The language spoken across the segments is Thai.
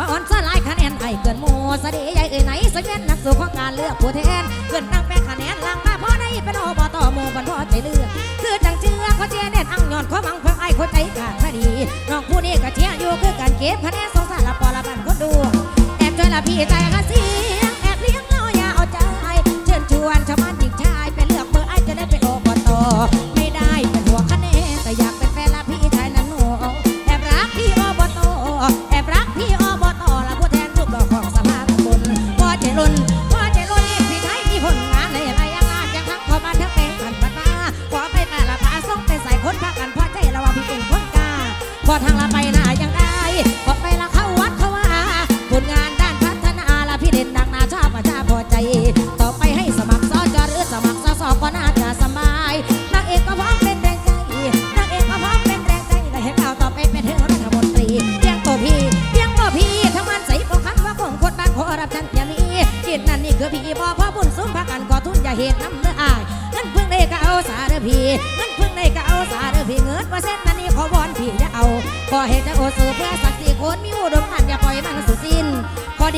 มาอ่อนซลายคะแนนไอเกินโมสดีจใหญ่เอ้ยไหนสังเวียนนักสู่ของการเลือกผู้แทนเกินนั่งแปคะแนนลังมาพ่อได้เป็นอบตหมู่บรรพใจเลือกคือจังเชื่อเขาเจียเด่นอังยอนเขามังเพื่อไอเขาใจขาดพอดีน้องผู้นี้ก็เชียอยู่คือการเก็บคะแนนสงสารละปอละบันคนดูแอบช่ยละพี่ใจกระเสียงแอบเลี้ยงเอาอย่าเอาใจเชิญชวนชาว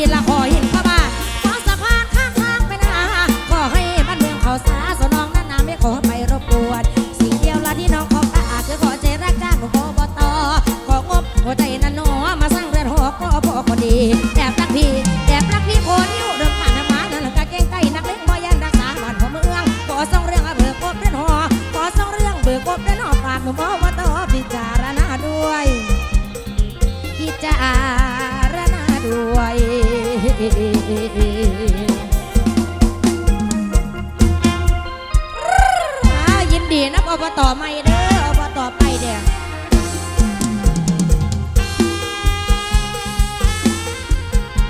la hora. ยินดีนับอบตใหม่เด้ออบตไปเด้อ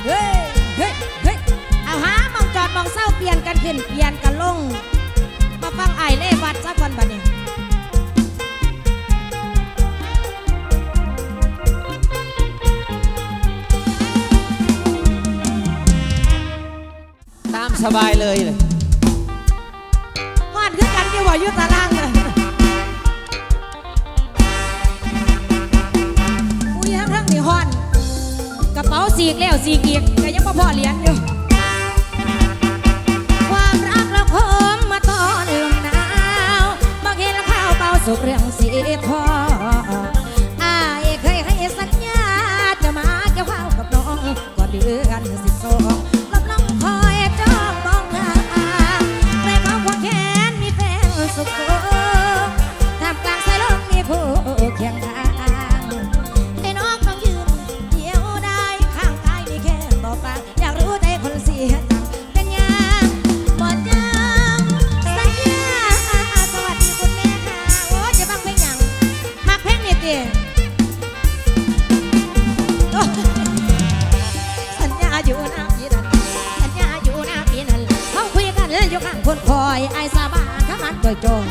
เฮ้ยเฮ้ยเฮ้ยเอาหามองจอดมองเศร้าเปลี่ยนกันขึ้นเปลี่ยนกันลง มาฟังไอ้เล่บัดสักวันบัดเนี่ย สบายเลยเลยหอดขึ้นกันอยู่บ่อยู่ตารางเลยอุ้ยทั้งทั้งนี่หอน กระเป๋าสีกแล้วสีกอีกแต่ยังบ่พอเหรียญอยู่ความรักเราพอมมาตอนลมหนาวบางเห็นข้าวเปล่าสุกเรื่องสีทอง สัญญาอยู่น้าปีนั้นสัญญาอยู่น้าปีนั้นเขาคุยกันอยู่ข้างคนคอยไอ้สาบานข้ามันจ่จ่อย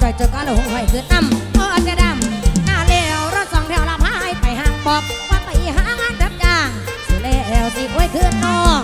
จ่ยจก็ลงหอยคือน้ำพ่อจะดำหน้าเลี้ยวรถสองแถวลำหายไปห้างปอบว่าไปหางานรับจ้างสิเลี้ยวสิโอ้ยคืนน้อง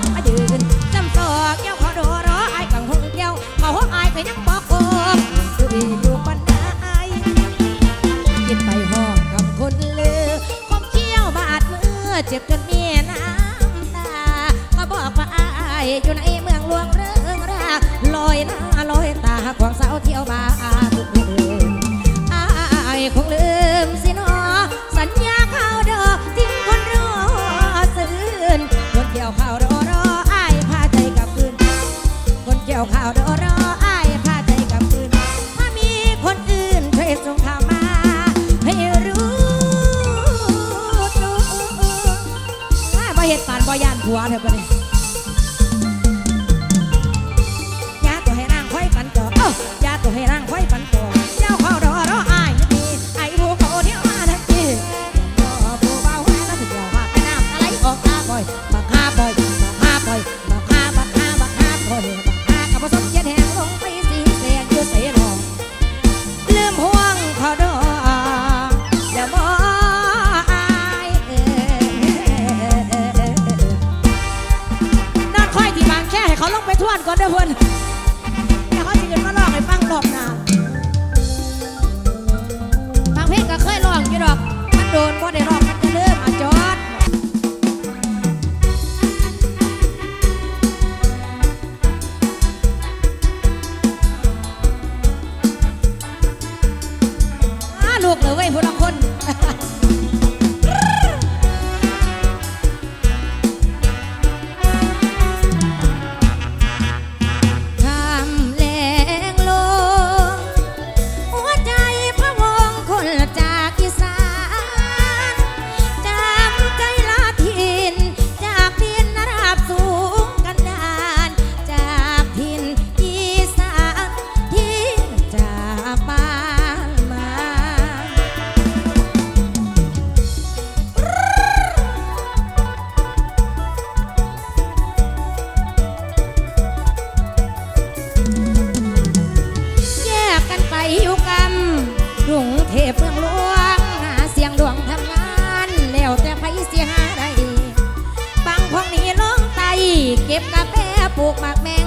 เด้อเพิ่นแต่เขาสิเกิดมาลองให้ฟังรอกน้าบางเพลงก็เคยลองอยู่ดอก มันโดนบ่ได้ล ปลูกหมากแมง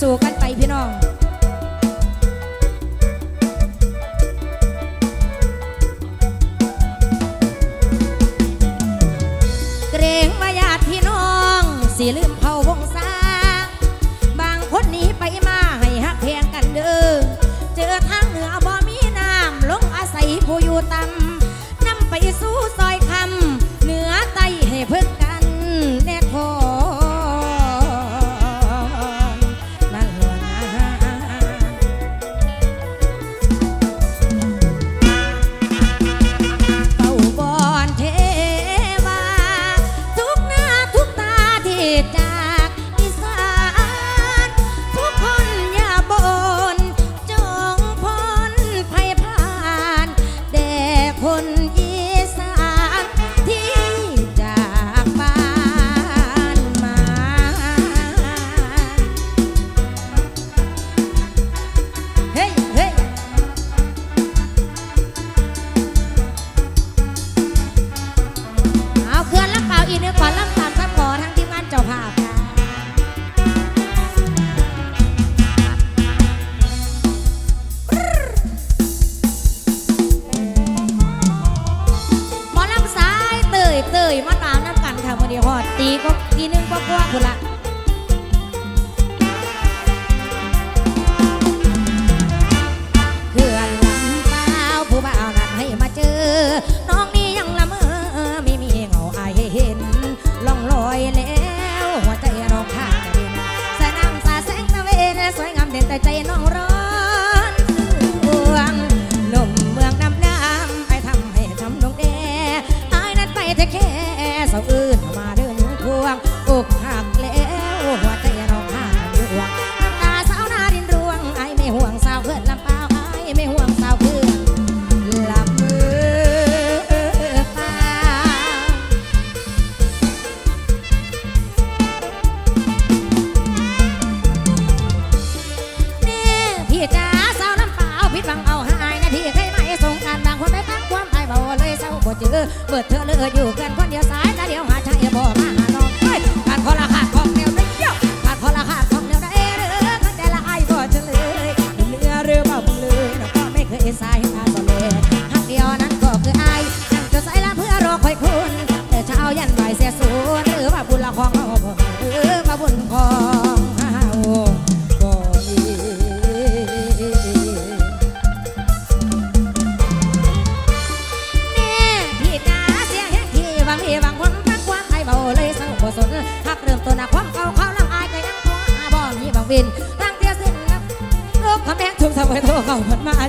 สู่กันไปพี่น้องเกรงมาญาติพี่น้องสิลืม เจอเปิดเธอเลยอยู่กันคนเดียวสายแล้วเดียวหาชายบ่มาหาน้องเฮ้ยขาดคนละขาดของเดียวได้เยอะขาดคนละขาดของเดียวได้เด้อกันแต่ละไอ้บ่เฉอเลยเรือเรือบ่บุเลยแล้วก็ไม่เคยสายหาสเลยหักเดียวนั้นก็คือไอ้นั่งจะสายละเพื่อรอคอยคุณแต่เช้ายันบ่ายเสียสูนหรือว่าบุญละของเอาบ่เออมาบุญคอ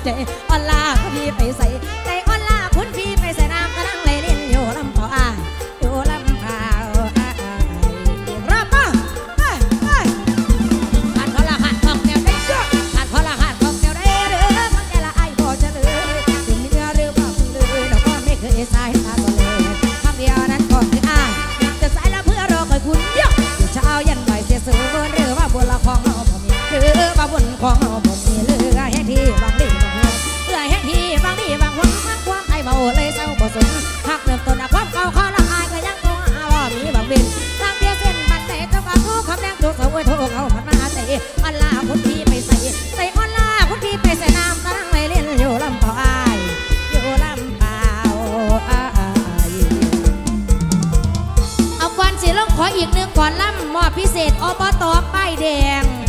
ใจอ่อนลาคุณพี่ไปใส่ใจอ่อนลาคุณพี่ไปใส่น้ำกระดังไหลเล่นอยู่ลำเผาอ่าอยู่ลำเผาอ่ารอบป้าขาดพละขาดของแนวได้ขาดพละขาดของแนวได้เด้อมันแต่ละไอ้บ่เฉลยถึงเนื้อเรือบ่พึงเลยเราก็ไม่เคยสายตาตัวเลยคำเดียวนั้นก็คืออ่าจะสายละเพื่อรอคอยคุณเยอะเช้ายันบ่ายเสียสูเรือว่าบุญละของเราผมเรือว่าบุญของเราผมมีเรือแห้ที่วังดี พิเศษอบตป้ายแดง